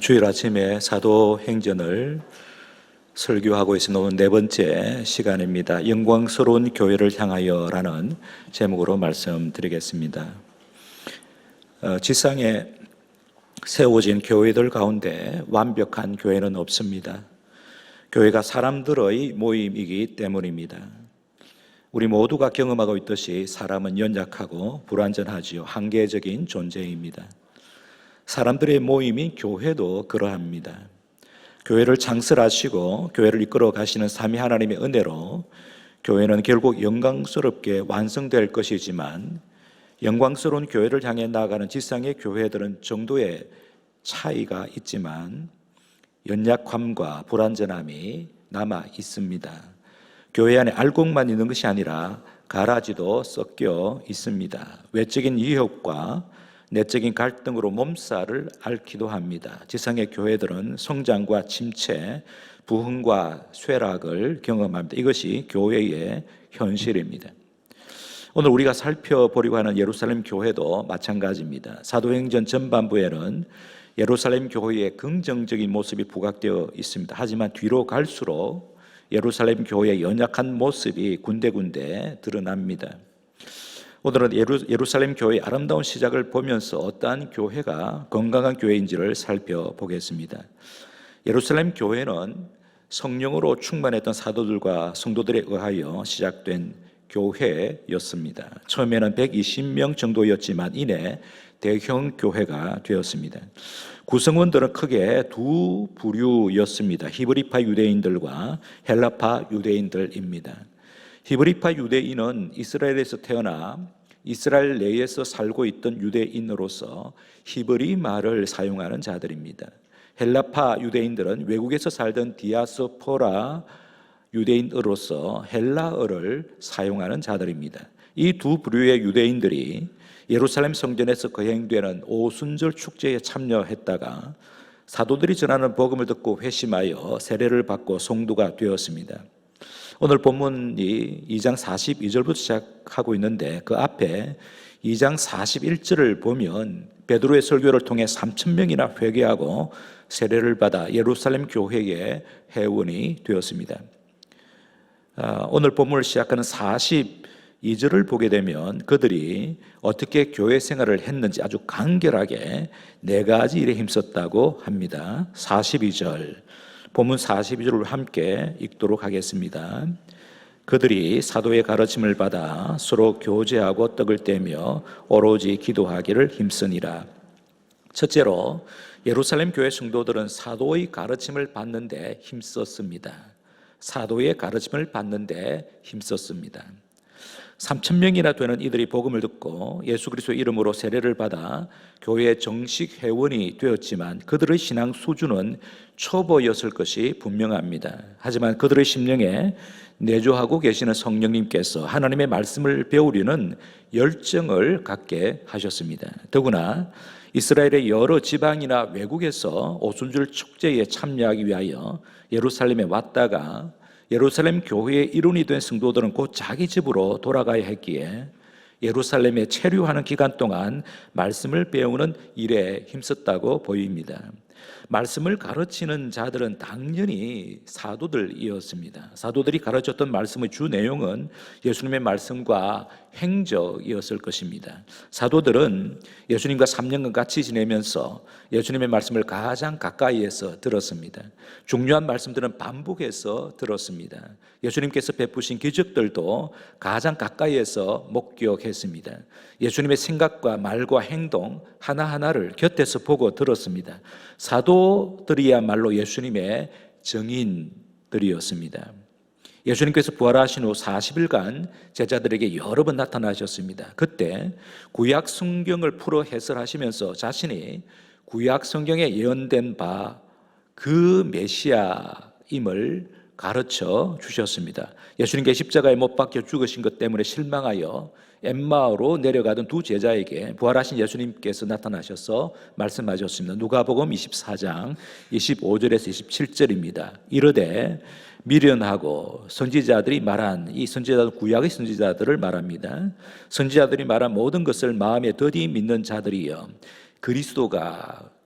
주일 아침에 사도행전을 설교하고 있는 오늘 네 번째 시간입니다. 영광스러운 교회를 향하여라는 제목으로 말씀드리겠습니다. 어, 지상에 세워진 교회들 가운데 완벽한 교회는 없습니다. 교회가 사람들의 모임이기 때문입니다. 우리 모두가 경험하고 있듯이 사람은 연약하고 불완전하지요. 한계적인 존재입니다. 사람들의 모임인 교회도 그러합니다. 교회를 창설하시고 교회를 이끌어 가시는 삼위 하나님의 은혜로 교회는 결국 영광스럽게 완성될 것이지만 영광스러운 교회를 향해 나아가는 지상의 교회들은 정도의 차이가 있지만 연약함과 불완전함이 남아 있습니다. 교회 안에 알곡만 있는 것이 아니라 가라지도 섞여 있습니다. 외적인 위협과 내적인 갈등으로 몸살을 앓기도 합니다. 지상의 교회들은 성장과 침체, 부흥과 쇠락을 경험합니다. 이것이 교회의 현실입니다. 오늘 우리가 살펴보려고 하는 예루살렘 교회도 마찬가지입니다. 사도행전 전반부에는 예루살렘 교회의 긍정적인 모습이 부각되어 있습니다. 하지만 뒤로 갈수록 예루살렘 교회의 연약한 모습이 군데군데 드러납니다. 오늘은 예루, 살렘 교회의 아름다운 시작을 보면서 어떠한 교회가 건강한 교회인지를 살펴보겠습니다. 예루살렘 교회는 성령으로 충만했던 사도들과 성도들에 의하여 시작된 교회였습니다. 처음에는 120명 정도였지만 이내 대형 교회가 되었습니다. 구성원들은 크게 두 부류였습니다. 히브리파 유대인들과 헬라파 유대인들입니다. 히브리파 유대인은 이스라엘에서 태어나 이스라엘 내에서 살고 있던 유대인으로서 히브리 말을 사용하는 자들입니다. 헬라파 유대인들은 외국에서 살던 디아스포라 유대인으로서 헬라어를 사용하는 자들입니다. 이 두 부류의 유대인들이 예루살렘 성전에서 거행되는 오순절 축제에 참여했다가 사도들이 전하는 복음을 듣고 회심하여 세례를 받고 성도가 되었습니다. 오늘 본문이 2장 42절부터 시작하고 있는데 그 앞에 2장 41절을 보면 베드로의 설교를 통해 3천 명이나 회개하고 세례를 받아 예루살렘 교회의 회원이 되었습니다. 아, 오늘 본문을 시작하는 42절을 보게 되면 그들이 어떻게 교회 생활을 했는지 아주 간결하게 네 가지 일에 힘썼다고 합니다. 42절 본문 42절을 함께 읽도록 하겠습니다. 그들이 사도의 가르침을 받아 서로 교제하고 떡을 떼며 오로지 기도하기를 힘쓰니라. 첫째로 예루살렘 교회 성도들은 사도의 가르침을 받는데 힘썼습니다. 사도의 가르침을 받는데 힘썼습니다. 3천 명이나 되는 이들이 복음을 듣고 예수 그리스도 이름으로 세례를 받아 교회의 정식 회원이 되었지만 그들의 신앙 수준은 초보였을 것이 분명합니다. 하지만 그들의 심령에 내조하고 계시는 성령님께서 하나님의 말씀을 배우려는 열정을 갖게 하셨습니다. 더구나 이스라엘의 여러 지방이나 외국에서 오순절 축제에 참여하기 위하여 예루살렘에 왔다가 예루살렘 교회의 일원이 된 성도들은 곧 자기 집으로 돌아가야 했기에 예루살렘에 체류하는 기간 동안 말씀을 배우는 일에 힘썼다고 보입니다. 말씀을 가르치는 자들은 당연히 사도들이었습니다. 사도들이 가르쳤던 말씀의 주 내용은 예수님의 말씀과 행적이었을 것입니다. 사도들은 예수님과 3년간 같이 지내면서 예수님의 말씀을 가장 가까이에서 들었습니다. 중요한 말씀들은 반복해서 들었습니다. 예수님께서 베푸신 기적들도 가장 가까이에서 목격했습니다. 예수님의 생각과 말과 행동 하나하나를 곁에서 보고 들었습니다. 사도 들이야말로 예수님의 증인들이었습니다. 예수님께서 부활하신 후 40일간 제자들에게 여러 번 나타나셨습니다. 그때 구약 성경을 풀어 해설하시면서 자신이 구약 성경에 예언된 바 그 메시아임을 가르쳐 주셨습니다. 예수님께 십자가에 못 박혀 죽으신 것 때문에 실망하여 엠마오로 내려가던 두 제자에게 부활하신 예수님께서 나타나셔서 말씀하셨습니다. 누가복음 24장 25절에서 27절입니다. 이르되 미련하고 선지자들이 말한 이 선지자들 구약의 선지자들을 말합니다. 선지자들이 말한 모든 것을 마음에 더디 믿는 자들이여 그리스도가 어,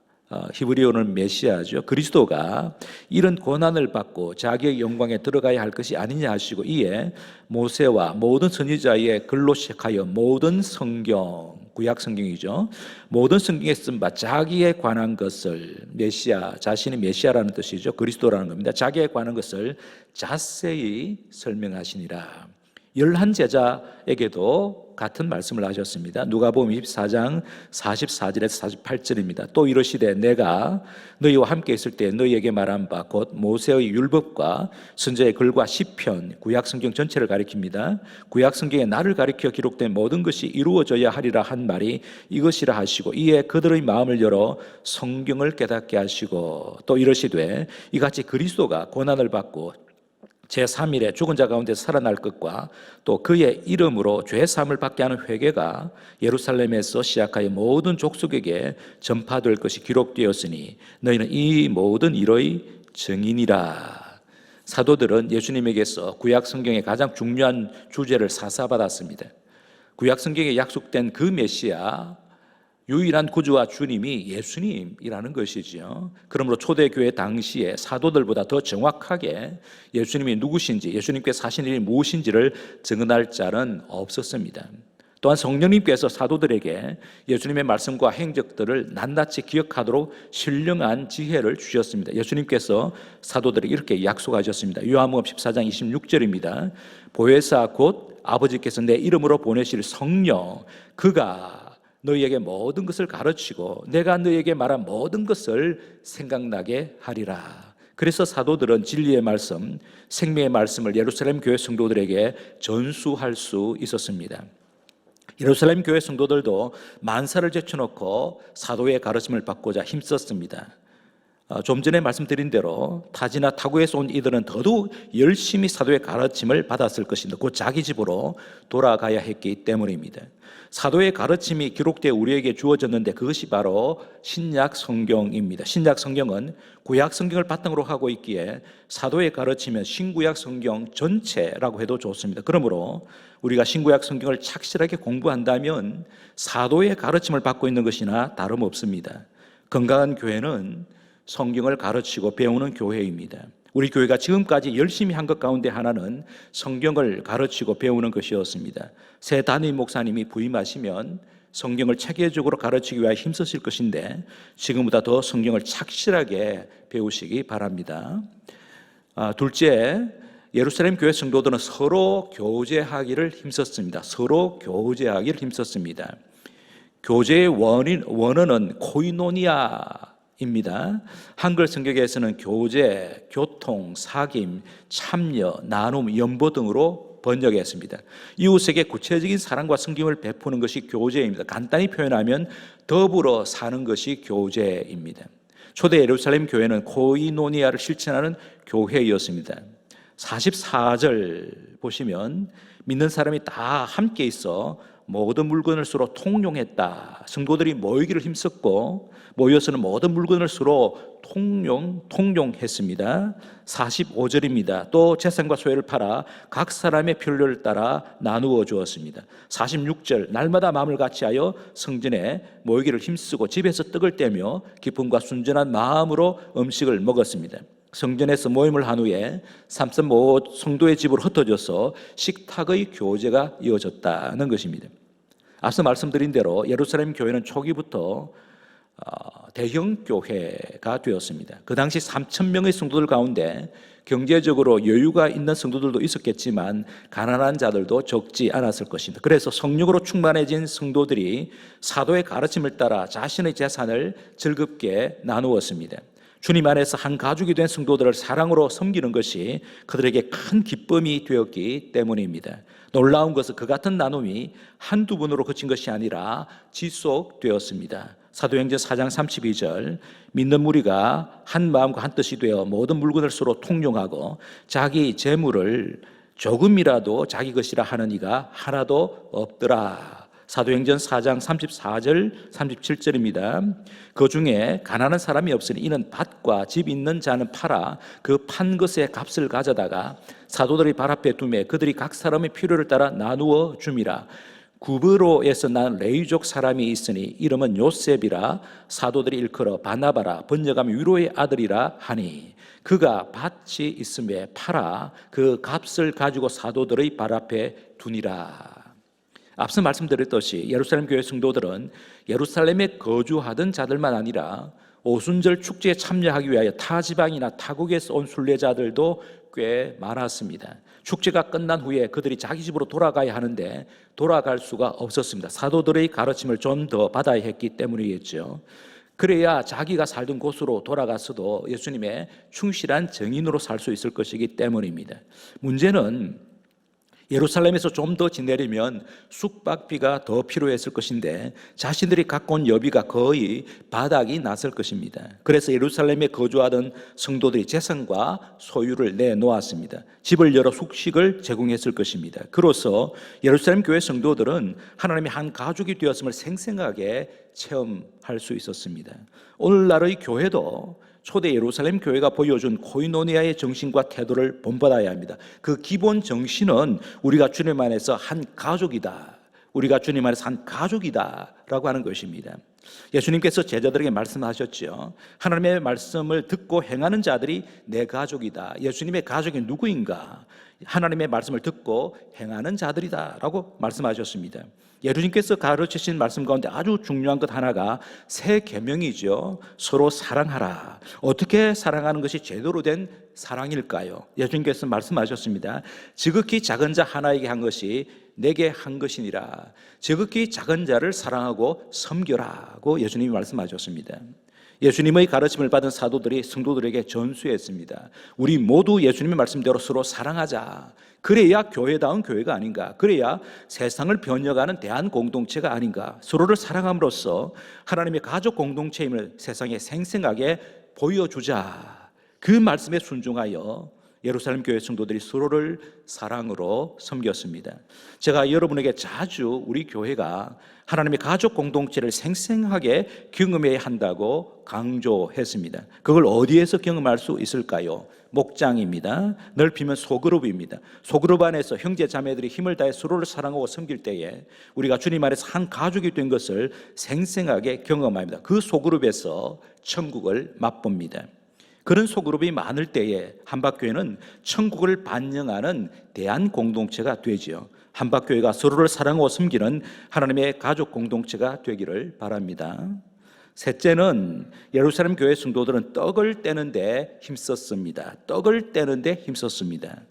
히브리어는 메시아죠. 그리스도가 이런 고난을 받고 자기의 영광에 들어가야 할 것이 아니냐 하시고 이에 모세와 모든 선지자의 글로 시작하여 모든 성경 구약 성경이죠. 모든 성경에 쓴 바 자기에 관한 것을 메시아 자신이 메시아라는 뜻이죠. 그리스도라는 겁니다. 자기에 관한 것을 자세히 설명하시니라. 열한 제자에게도 같은 말씀을 하셨습니다. 누가복음 24장 44절에서 48절입니다. 또 이르시되 내가 너희와 함께 있을 때 너희에게 말한 바 곧 모세의 율법과 선지자의 글과 시편 구약 성경 전체를 가리킵니다. 구약 성경에 나를 가리켜 기록된 모든 것이 이루어져야 하리라 한 말이 이것이라 하시고 이에 그들의 마음을 열어 성경을 깨닫게 하시고 또 이르시되 이같이 그리스도가 고난을 받고 제3일에 죽은 자 가운데 살아날 것과 또 그의 이름으로 죄 사함을 받게 하는 회개가 예루살렘에서 시작하여 모든 족속에게 전파될 것이 기록되었으니 너희는 이 모든 일의 증인이라. 사도들은 예수님에게서 구약 성경의 가장 중요한 주제를 사사받았습니다. 구약 성경에 약속된 그 메시아 유일한 구주와 주님이 예수님이라는 것이지요. 그러므로 초대교회 당시에 사도들보다 더 정확하게 예수님이 누구신지, 예수님께서 하신 일이 무엇인지를 증언할 자는 없었습니다. 또한 성령님께서 사도들에게 예수님의 말씀과 행적들을 낱낱이 기억하도록 신령한 지혜를 주셨습니다. 예수님께서 사도들에게 이렇게 약속하셨습니다. 요한복음 14장 26절입니다. 보혜사 곧 아버지께서 내 이름으로 보내실 성령 그가 너희에게 모든 것을 가르치고 내가 너희에게 말한 모든 것을 생각나게 하리라. 그래서 사도들은 진리의 말씀, 생명의 말씀을 예루살렘 교회 성도들에게 전수할 수 있었습니다. 예루살렘 교회 성도들도 만사를 제쳐놓고 사도의 가르침을 받고자 힘썼습니다. 어, 좀 전에 말씀드린 대로 타지나 타구에서 온 이들은 더더욱 열심히 사도의 가르침을 받았을 것인데 곧 자기 집으로 돌아가야 했기 때문입니다. 사도의 가르침이 기록되어 우리에게 주어졌는데 그것이 바로 신약 성경입니다. 신약 성경은 구약 성경을 바탕으로 하고 있기에 사도의 가르침은 신구약 성경 전체라고 해도 좋습니다. 그러므로 우리가 신구약 성경을 착실하게 공부한다면 사도의 가르침을 받고 있는 것이나 다름없습니다. 건강한 교회는 성경을 가르치고 배우는 교회입니다. 우리 교회가 지금까지 열심히 한 것 가운데 하나는 성경을 가르치고 배우는 것이었습니다. 새 담임 목사님이 부임하시면 성경을 체계적으로 가르치기 위해 힘쓰실 것인데 지금보다 더 성경을 착실하게 배우시기 바랍니다. 아, 둘째, 예루살렘 교회 성도들은 서로 교제하기를 힘썼습니다. 서로 교제하기를 힘썼습니다. 교제의 원인, 원어는 코이노니아 입니다. 한글 성경에서는 교제, 교통, 사귐, 참여, 나눔, 연보 등으로 번역했습니다. 이웃에게 구체적인 사랑과 섬김을 베푸는 것이 교제입니다. 간단히 표현하면 더불어 사는 것이 교제입니다. 초대 예루살렘 교회는 코이노니아를 실천하는 교회였습니다. 44절 보시면 믿는 사람이 다 함께 있어 모든 물건을 서로 통용했다. 성도들이 모이기를 힘썼고 모여서는 모든 물건을 서로 통용 통용했습니다. 45절입니다. 또 재산과 소유를 팔아 각 사람의 필요를 따라 나누어 주었습니다. 46절 날마다 마음을 같이하여 성전에 모이기를 힘쓰고 집에서 떡을 떼며 기쁨과 순전한 마음으로 음식을 먹었습니다. 성전에서 모임을 한 후에 삼선 모 성도의 집으로 흩어져서 식탁의 교제가 이어졌다는 것입니다. 앞서 말씀드린 대로 예루살렘 교회는 초기부터 어, 대형 교회가 되었습니다. 그 당시 3천 명의 성도들 가운데 경제적으로 여유가 있는 성도들도 있었겠지만 가난한 자들도 적지 않았을 것입니다. 그래서 성령으로 충만해진 성도들이 사도의 가르침을 따라 자신의 재산을 즐겁게 나누었습니다. 주님 안에서 한 가족이 된 성도들을 사랑으로 섬기는 것이 그들에게 큰 기쁨이 되었기 때문입니다. 놀라운 것은 그 같은 나눔이 한두 번으로 그친 것이 아니라 지속되었습니다. 사도행전 4장 32절 믿는 무리가 한 마음과 한 뜻이 되어 모든 물건을 서로 통용하고 자기 재물을 조금이라도 자기 것이라 하는 이가 하나도 없더라. 사도행전 4장 34절 37절입니다. 그 중에 가난한 사람이 없으니 이는 밭과 집 있는 자는 팔아 그 판 것의 값을 가져다가 사도들이 발 앞에 두매 그들이 각 사람의 필요를 따라 나누어 줌이라. 구브로에서 난 레이족 사람이 있으니 이름은 요셉이라 사도들이 일컬어 바나바라 번역하면 위로의 아들이라 하니 그가 밭이 있음에 팔아 그 값을 가지고 사도들의 발 앞에 두니라. 앞서 말씀드렸듯이 예루살렘 교회 성도들은 예루살렘에 거주하던 자들만 아니라 오순절 축제에 참여하기 위하여 타 지방이나 타국에서 온 순례자들도 꽤 많았습니다. 축제가 끝난 후에 그들이 자기 집으로 돌아가야 하는데 돌아갈 수가 없었습니다. 사도들의 가르침을 좀 더 받아야 했기 때문이겠죠. 그래야 자기가 살던 곳으로 돌아갔어도 예수님의 충실한 증인으로 살 수 있을 것이기 때문입니다. 문제는 예루살렘에서 좀 더 지내려면 숙박비가 더 필요했을 것인데 자신들이 갖고 온 여비가 거의 바닥이 났을 것입니다. 그래서 예루살렘에 거주하던 성도들이 재산과 소유를 내놓았습니다. 집을 열어 숙식을 제공했을 것입니다. 그로써 예루살렘 교회 성도들은 하나님의 한 가족이 되었음을 생생하게 체험할 수 있었습니다. 오늘날의 교회도 초대 예루살렘 교회가 보여준 코이노니아의 정신과 태도를 본받아야 합니다. 그 기본 정신은 우리가 주님 안에서 한 가족이다. 우리가 주님 안에서 한 가족이다라고 하는 것입니다. 예수님께서 제자들에게 말씀하셨죠. 하나님의 말씀을 듣고 행하는 자들이 내 가족이다. 예수님의 가족이 누구인가? 하나님의 말씀을 듣고 행하는 자들이다라고 말씀하셨습니다. 예수님께서 가르치신 말씀 가운데 아주 중요한 것 하나가 새 계명이죠. 서로 사랑하라. 어떻게 사랑하는 것이 제대로 된 사랑일까요? 예수님께서 말씀하셨습니다. 지극히 작은 자 하나에게 한 것이 내게 한 것이니라. 지극히 작은 자를 사랑하고 섬겨라고 예수님이 말씀하셨습니다. 예수님의 가르침을 받은 사도들이 성도들에게 전수했습니다. 우리 모두 예수님의 말씀대로 서로 사랑하자. 그래야 교회다운 교회가 아닌가. 그래야 세상을 변혁하는 대한 공동체가 아닌가. 서로를 사랑함으로써 하나님의 가족 공동체임을 세상에 생생하게 보여주자. 그 말씀에 순종하여 예루살렘 교회 성도들이 서로를 사랑으로 섬겼습니다. 제가 여러분에게 자주 우리 교회가 하나님의 가족 공동체를 생생하게 경험해야 한다고 강조했습니다. 그걸 어디에서 경험할 수 있을까요? 목장입니다. 넓히면 소그룹입니다. 소그룹 안에서 형제 자매들이 힘을 다해 서로를 사랑하고 섬길 때에 우리가 주님 안에서 한 가족이 된 것을 생생하게 경험합니다. 그 소그룹에서 천국을 맛봅니다. 그런 소그룹이 많을 때에 한박교회는 천국을 반영하는 대한 공동체가 되지요. 한박교회가 서로를 사랑하고 섬기는 하나님의 가족 공동체가 되기를 바랍니다. 셋째는 예루살렘 교회 성도들은 떡을 떼는데 힘썼습니다. 떡을 떼는데 힘썼습니다.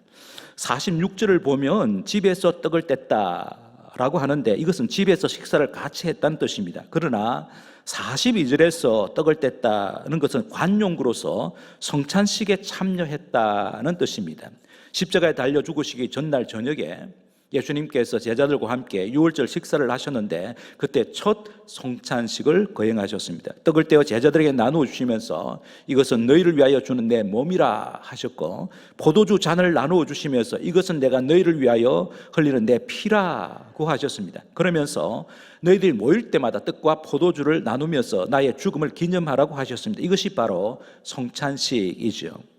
46절을 보면 집에서 떡을 뗐다라고 하는데 이것은 집에서 식사를 같이 했다는 뜻입니다. 그러나 42절에서 떡을 뗐다는 것은 관용구로서 성찬식에 참여했다는 뜻입니다. 십자가에 달려 죽으시기 전날 저녁에 예수님께서 제자들과 함께 유월절 식사를 하셨는데 그때 첫 성찬식을 거행하셨습니다. 떡을 떼어 제자들에게 나누어 주시면서 이것은 너희를 위하여 주는 내 몸이라 하셨고 포도주 잔을 나누어 주시면서 이것은 내가 너희를 위하여 흘리는 내 피라고 하셨습니다. 그러면서 너희들이 모일 때마다 떡과 포도주를 나누면서 나의 죽음을 기념하라고 하셨습니다. 이것이 바로 성찬식이죠.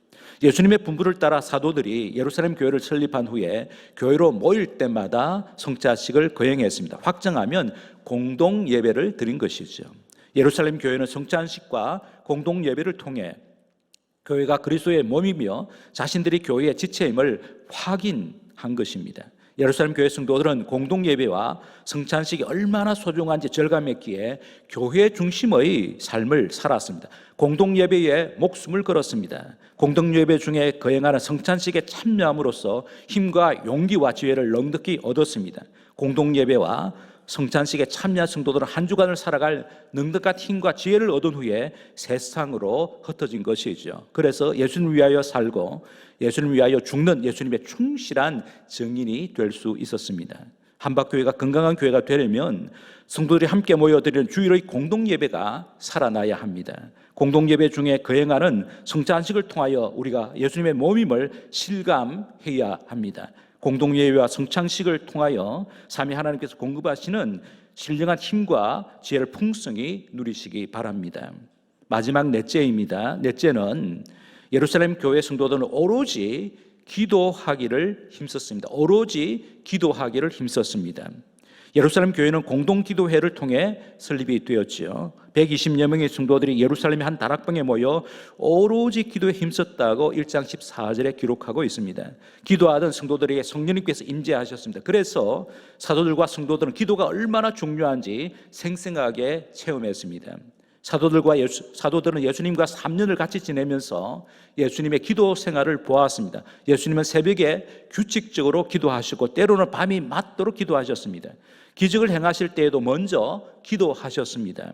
예수님의 분부를 따라 사도들이 예루살렘 교회를 설립한 후에 교회로 모일 때마다 성찬식을 거행했습니다. 확정하면 공동 예배를 드린 것이죠. 예루살렘 교회는 성찬식과 공동 예배를 통해 교회가 그리스도의 몸이며 자신들이 교회의 지체임을 확인한 것입니다. 예루살렘 교회 성도들은 공동 예배와 성찬식이 얼마나 소중한지 절감했기에 교회 중심의 삶을 살았습니다. 공동 예배에 목숨을 걸었습니다. 공동 예배 중에 거행하는 성찬식에 참여함으로써 힘과 용기와 지혜를 넉넉히 얻었습니다. 공동 예배와 성찬식에 참여한 성도들은 한 주간을 살아갈 넉넉한 힘과 지혜를 얻은 후에 세상으로 흩어진 것이죠. 그래서 예수님 위하여 살고 예수님 위하여 죽는 예수님의 충실한 증인이 될 수 있었습니다. 한박교회가 건강한 교회가 되려면 성도들이 함께 모여드리는 주일의 공동 예배가 살아나야 합니다. 공동 예배 중에 거행하는 성찬식을 통하여 우리가 예수님의 몸임을 실감해야 합니다. 공동 예배와 성찬식을 통하여 삼위 하나님께서 공급하시는 신령한 힘과 지혜를 풍성히 누리시기 바랍니다. 마지막 넷째입니다. 넷째는 예루살렘 교회 성도들은 오로지 기도하기를 힘썼습니다. 오로지 기도하기를 힘썼습니다. 예루살렘 교회는 공동 기도회를 통해 설립이 되었지요. 120여 명의 성도들이 예루살렘의 한 다락방에 모여 오로지 기도에 힘썼다고 1장 14절에 기록하고 있습니다. 기도하던 성도들에게 성령님께서 임재하셨습니다. 그래서 사도들과 성도들은 기도가 얼마나 중요한지 생생하게 체험했습니다. 사도들과 예수, 사도들은 예수님과 3년을 같이 지내면서 예수님의 기도 생활을 보았습니다. 예수님은 새벽에 규칙적으로 기도하시고 때로는 밤이 맞도록 기도하셨습니다. 기적을 행하실 때에도 먼저 기도하셨습니다.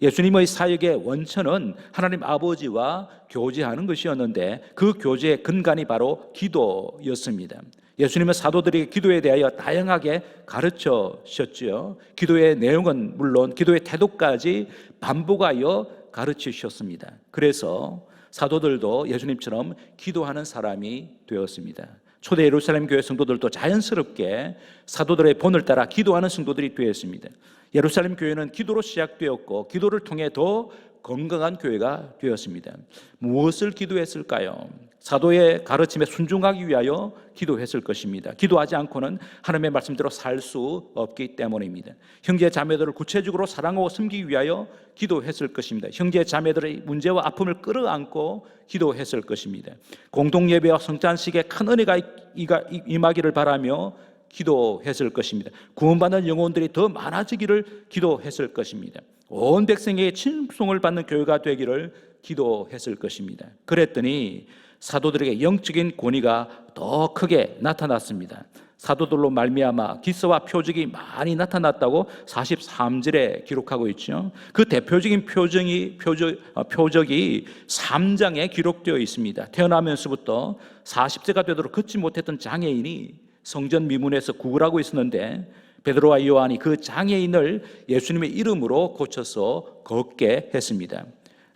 예수님의 사역의 원천은 하나님 아버지와 교제하는 것이었는데 그 교제의 근간이 바로 기도였습니다. 예수님은 사도들에게 기도에 대하여 다양하게 가르쳐 주셨지요. 기도의 내용은 물론 기도의 태도까지 반복하여 가르치셨습니다. 그래서 사도들도 예수님처럼 기도하는 사람이 되었습니다. 초대 예루살렘 교회 성도들도 자연스럽게 사도들의 본을 따라 기도하는 성도들이 되었습니다. 예루살렘 교회는 기도로 시작되었고 기도를 통해 더 건강한 교회가 되었습니다. 무엇을 기도했을까요? 사도의 가르침에 순종하기 위하여 기도했을 것입니다. 기도하지 않고는 하나님의 말씀대로 살 수 없기 때문입니다. 형제 자매들을 구체적으로 사랑하고 섬기기 위하여 기도했을 것입니다. 형제 자매들의 문제와 아픔을 끌어안고 기도했을 것입니다. 공동 예배와 성찬식에 큰 은혜가 임하기를 바라며 기도했을 것입니다. 구원받는 영혼들이 더 많아지기를 기도했을 것입니다. 온 백성에게 칭송을 받는 교회가 되기를 기도했을 것입니다. 그랬더니 사도들에게 영적인 권위가 더 크게 나타났습니다. 사도들로 말미암아 기서와 표적이 많이 나타났다고 43절에 기록하고 있죠. 그 대표적인 표정이 표적, 어, 표적이 3장에 기록되어 있습니다. 태어나면서부터 40세가 되도록 걷지 못했던 장애인이 성전 미문에서 구걸하고 있었는데 베드로와 요한이 그 장애인을 예수님의 이름으로 고쳐서 걷게 했습니다.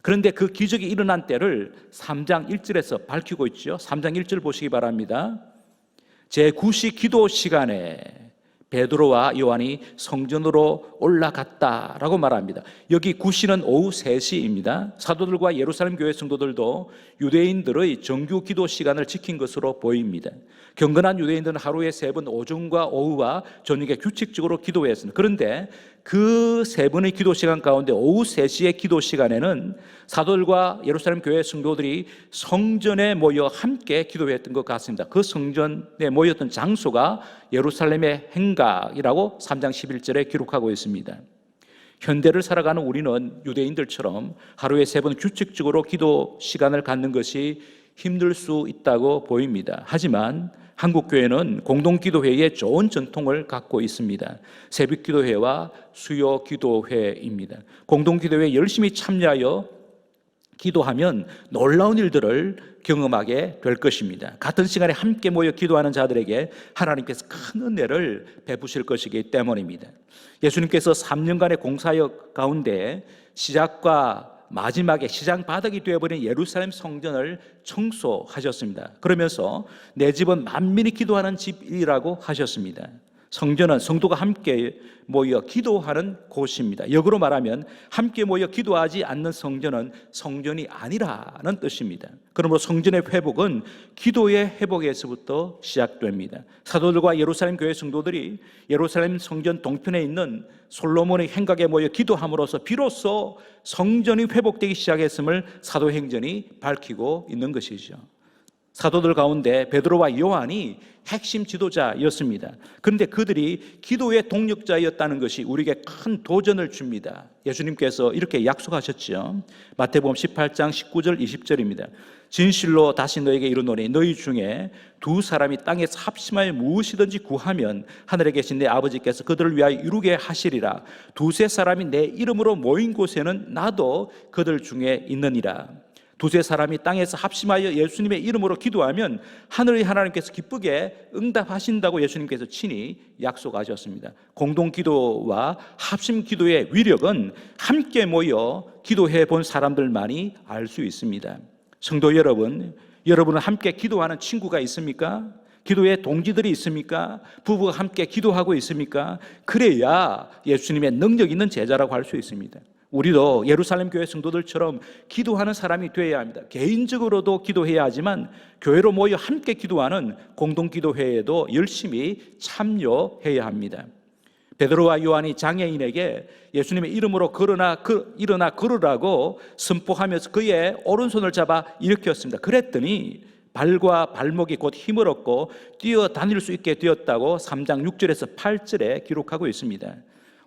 그런데 그 기적이 일어난 때를 3장 1절에서 밝히고 있죠. 3장 1절 보시기 바랍니다. 제 9시 기도 시간에 베드로와 요한이 성전으로 올라갔다라고 말합니다. 여기 9시는 오후 3시입니다. 사도들과 예루살렘 교회 성도들도 유대인들의 정규 기도 시간을 지킨 것으로 보입니다. 경건한 유대인들은 하루에 세 번 오전과 오후와 저녁에 규칙적으로 기도했습니다. 그런데 그세 번의 기도 시간 가운데 오후 3시의 기도 시간에는 사도들과 예루살렘 교회 성도들이 성전에 모여 함께 기도했던 것 같습니다. 그 성전에 모였던 장소가 예루살렘의 행각이라고 3장 11절에 기록하고 있습니다. 현대를 살아가는 우리는 유대인들처럼 하루에 세 번 규칙적으로 기도 시간을 갖는 것이 힘들 수 있다고 보입니다. 하지만 한국 교회는 공동 기도회의 좋은 전통을 갖고 있습니다. 새벽 기도회와 수요 기도회입니다. 공동 기도회에 열심히 참여하여 기도하면 놀라운 일들을 경험하게 될 것입니다. 같은 시간에 함께 모여 기도하는 자들에게 하나님께서 큰 은혜를 베푸실 것이기 때문입니다. 예수님께서 3년간의 공사역 가운데 시작과 마지막에 시장 바닥이 되어버린 예루살렘 성전을 청소하셨습니다. 그러면서 내 집은 만민이 기도하는 집이라고 하셨습니다. 성전은 성도가 함께 모여 기도하는 곳입니다. 역으로 말하면 함께 모여 기도하지 않는 성전은 성전이 아니라는 뜻입니다. 그러므로 성전의 회복은 기도의 회복에서부터 시작됩니다. 사도들과 예루살렘 교회 성도들이 예루살렘 성전 동편에 있는 솔로몬의 행각에 모여 기도함으로써 비로소 성전이 회복되기 시작했음을 사도행전이 밝히고 있는 것이죠. 사도들 가운데 베드로와 요한이 핵심 지도자였습니다. 그런데 그들이 기도의 동력자였다는 것이 우리에게 큰 도전을 줍니다. 예수님께서 이렇게 약속하셨지요. 마태복음 18장 19절 20절입니다. 진실로 다시 너에게 이르노니 너희 중에 두 사람이 땅에서 합심하여 무엇이든지 구하면 하늘에 계신 내 아버지께서 그들을 위하여 이루게 하시리라. 두세 사람이 내 이름으로 모인 곳에는 나도 그들 중에 있느니라. 두세 사람이 땅에서 합심하여 예수님의 이름으로 기도하면 하늘의 하나님께서 기쁘게 응답하신다고 예수님께서 친히 약속하셨습니다. 공동 기도와 합심 기도의 위력은 함께 모여 기도해 본 사람들만이 알 수 있습니다. 성도 여러분, 여러분은 함께 기도하는 친구가 있습니까? 기도의 동지들이 있습니까? 부부가 함께 기도하고 있습니까? 그래야 예수님의 능력 있는 제자라고 할 수 있습니다. 우리도 예루살렘 교회 성도들처럼 기도하는 사람이 되어야 합니다. 개인적으로도 기도해야 하지만 교회로 모여 함께 기도하는 공동 기도회에도 열심히 참여해야 합니다. 베드로와 요한이 장애인에게 예수님의 이름으로 걸어나 그, 일어나 걸으라고 선포하면서 그의 오른손을 잡아 일으켰습니다. 그랬더니 발과 발목이 곧 힘을 얻고 뛰어 다닐 수 있게 되었다고 3장 6절에서 8절에 기록하고 있습니다.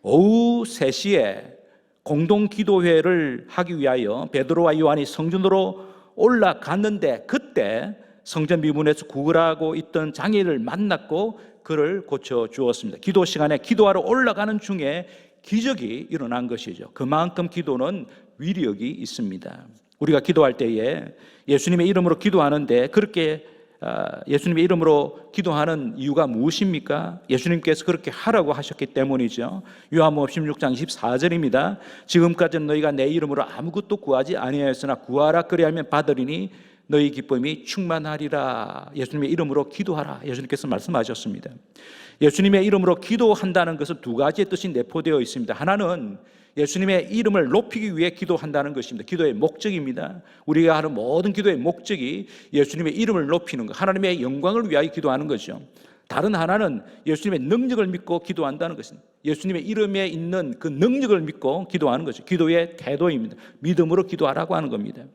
오후 3시에 공동 기도회를 하기 위하여 베드로와 요한이 성전으로 올라갔는데 그때 성전 미문에서 구걸하고 있던 장애인을 만났고 그를 고쳐 주었습니다. 기도 시간에 기도하러 올라가는 중에 기적이 일어난 것이죠. 그만큼 기도는 위력이 있습니다. 우리가 기도할 때에 예수님의 이름으로 기도하는데 그렇게 아, 예수님의 이름으로 기도하는 이유가 무엇입니까? 예수님께서 그렇게 하라고 하셨기 때문이죠. 요한복음 16장 24절입니다. 지금까지는 너희가 내 이름으로 아무것도 구하지 아니하였으나 구하라 그리하면 받으리니 너희 기쁨이 충만하리라. 예수님의 이름으로 기도하라. 예수님께서 말씀하셨습니다. 예수님의 이름으로 기도한다는 것은 두 가지의 뜻이 내포되어 있습니다. 하나는 예수님의 이름을 높이기 위해 기도한다는 것입니다. 기도의 목적입니다. 우리가 하는 모든 기도의 목적이 예수님의 이름을 높이는 것, 하나님의 영광을 위하여 기도하는 거죠. 다른 하나는 예수님의 능력을 믿고 기도한다는 것입니다. 예수님의 이름에 있는 그 능력을 믿고 기도하는 거죠. 기도의 태도입니다. 믿음으로 기도하라고 하는 겁니다.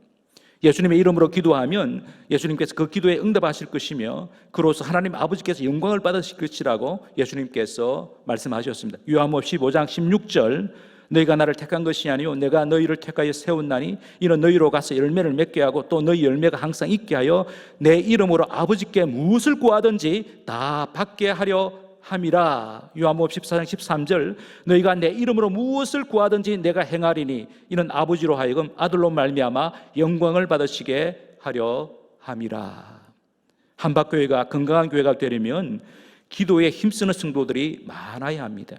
예수님의 이름으로 기도하면 예수님께서 그 기도에 응답하실 것이며 그로서 하나님 아버지께서 영광을 받으실 것이라고 예수님께서 말씀하셨습니다. 요한복음 15장 16절 너희가 나를 택한 것이 아니요 내가 너희를 택하여 세웠나니 이는 너희로 가서 열매를 맺게 하고 또 너희 열매가 항상 있게 하여 내 이름으로 아버지께 무엇을 구하든지 다 받게 하려 함이라 요한복음 14장 13절 너희가 내 이름으로 무엇을 구하든지 내가 행하리니 이는 아버지로 하여금 아들로 말미암아 영광을 받으시게 하려 함이라 한박교회가 건강한 교회가 되려면 기도에 힘쓰는 성도들이 많아야 합니다.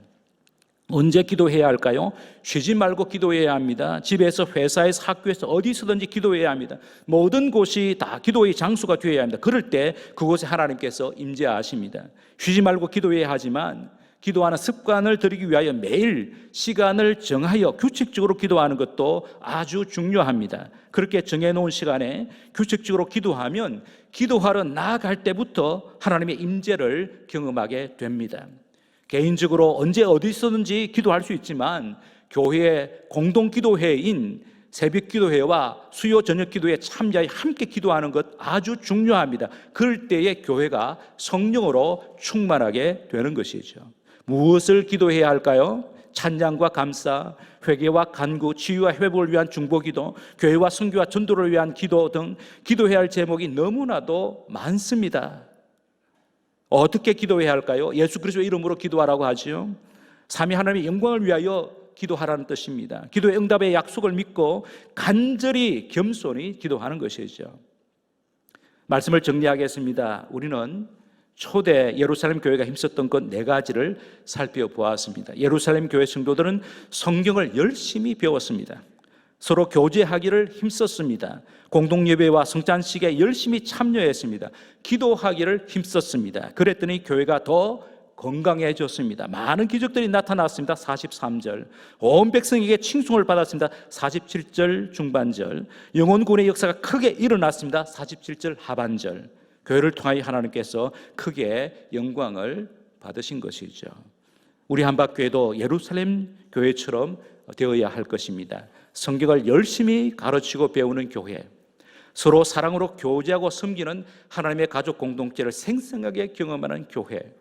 언제 기도해야 할까요? 쉬지 말고 기도해야 합니다. 집에서, 회사에서, 학교에서, 어디서든지 기도해야 합니다. 모든 곳이 다 기도의 장소가 되어야 합니다. 그럴 때 그곳에 하나님께서 임재하십니다. 쉬지 말고 기도해야 하지만 기도하는 습관을 들이기 위하여 매일 시간을 정하여 규칙적으로 기도하는 것도 아주 중요합니다. 그렇게 정해놓은 시간에 규칙적으로 기도하면 기도하러 나아갈 때부터 하나님의 임재를 경험하게 됩니다. 개인적으로 언제 어디 있었는지 기도할 수 있지만 교회 공동 기도회인 새벽 기도회와 수요 저녁 기도에 참여해 함께 기도하는 것 아주 중요합니다. 그럴 때에 교회가 성령으로 충만하게 되는 것이죠. 무엇을 기도해야 할까요? 찬양과 감사, 회개와 간구, 치유와 회복을 위한 중보기도, 교회와 선교와 전도를 위한 기도 등 기도해야 할 제목이 너무나도 많습니다. 어떻게 기도해야 할까요? 예수 그리스도 이름으로 기도하라고 하지요. 삼위 하나님의 영광을 위하여 기도하라는 뜻입니다. 기도의 응답의 약속을 믿고 간절히 겸손히 기도하는 것이죠. 말씀을 정리하겠습니다. 우리는 초대 예루살렘 교회가 힘썼던 것 네 가지를 살펴보았습니다. 예루살렘 교회 성도들은 성경을 열심히 배웠습니다. 서로 교제하기를 힘썼습니다. 공동 예배와 성찬식에 열심히 참여했습니다. 기도하기를 힘썼습니다. 그랬더니 교회가 더 건강해졌습니다. 많은 기적들이 나타났습니다. 43절. 온 백성에게 칭송을 받았습니다. 47절 중반절. 영혼군의 역사가 크게 일어났습니다. 47절 하반절. 교회를 통하여 하나님께서 크게 영광을 받으신 것이죠. 우리 한박교회도 예루살렘 교회처럼 되어야 할 것입니다. 성경을 열심히 가르치고 배우는 교회, 서로 사랑으로 교제하고 섬기는 하나님의 가족 공동체를 생생하게 경험하는 교회,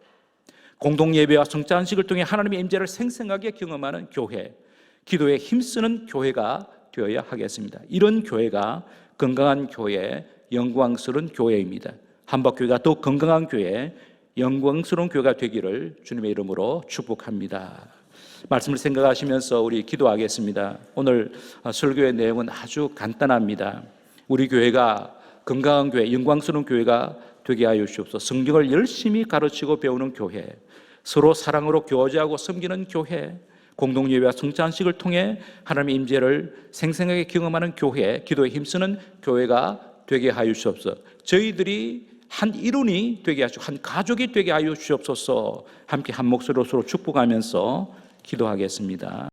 공동 예배와 성찬식을 통해 하나님의 임재를 생생하게 경험하는 교회, 기도에 힘쓰는 교회가 되어야 하겠습니다. 이런 교회가 건강한 교회, 영광스러운 교회입니다. 한박교회가 더 건강한 교회, 영광스러운 교회가 되기를 주님의 이름으로 축복합니다. 말씀을 생각하시면서 우리 기도하겠습니다. 오늘 설교의 내용은 아주 간단합니다. 우리 교회가 건강한 교회, 영광스러운 교회가 되게 하여 주옵소서. 성경을 열심히 가르치고 배우는 교회, 서로 사랑으로 교제하고 섬기는 교회, 공동 예배와 성찬식을 통해 하나님의 임재를 생생하게 경험하는 교회, 기도에 힘쓰는 교회가 되게 하여 주옵소서. 저희들이 한 일원이 되게 하시고 한 가족이 되게 하여 주옵소서. 함께 한 목소리로 서로 축복하면서 기도하겠습니다.